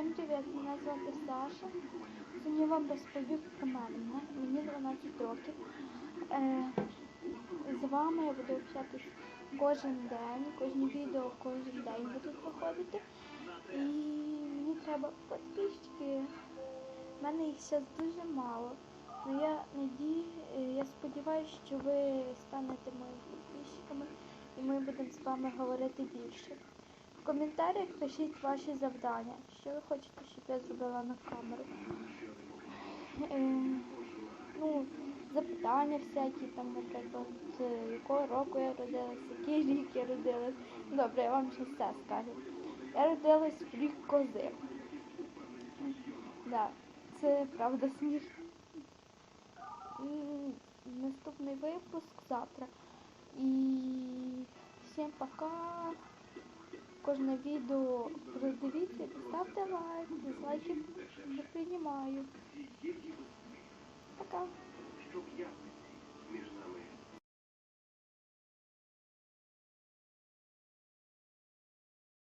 Всім привіт, мене звати Саша. Сьогодні вам розповім про мене. Мені 12 років. Е, з вами я буду общатись кожен день, кожне відео кожен день будуть виходити. І мені треба підписчики. У мене їх зараз дуже мало. Ну я надію, я сподіваюся, що ви станете моїми підписчиками і ми будемо з вами говорити більше. В коментарях пишіть ваші завдання, що ви хочете, щоб я зробила на камеру. Е, ну, запитання всякі, там, наприклад, якого року я родилась, який рік я родилась. Добре, я вам ще все скажу. Я родилась в рік кози. Да, це правда смішно. Наступний випуск завтра. І всім пока. Кожне відео роздивіться, поставте лайк, дизлайки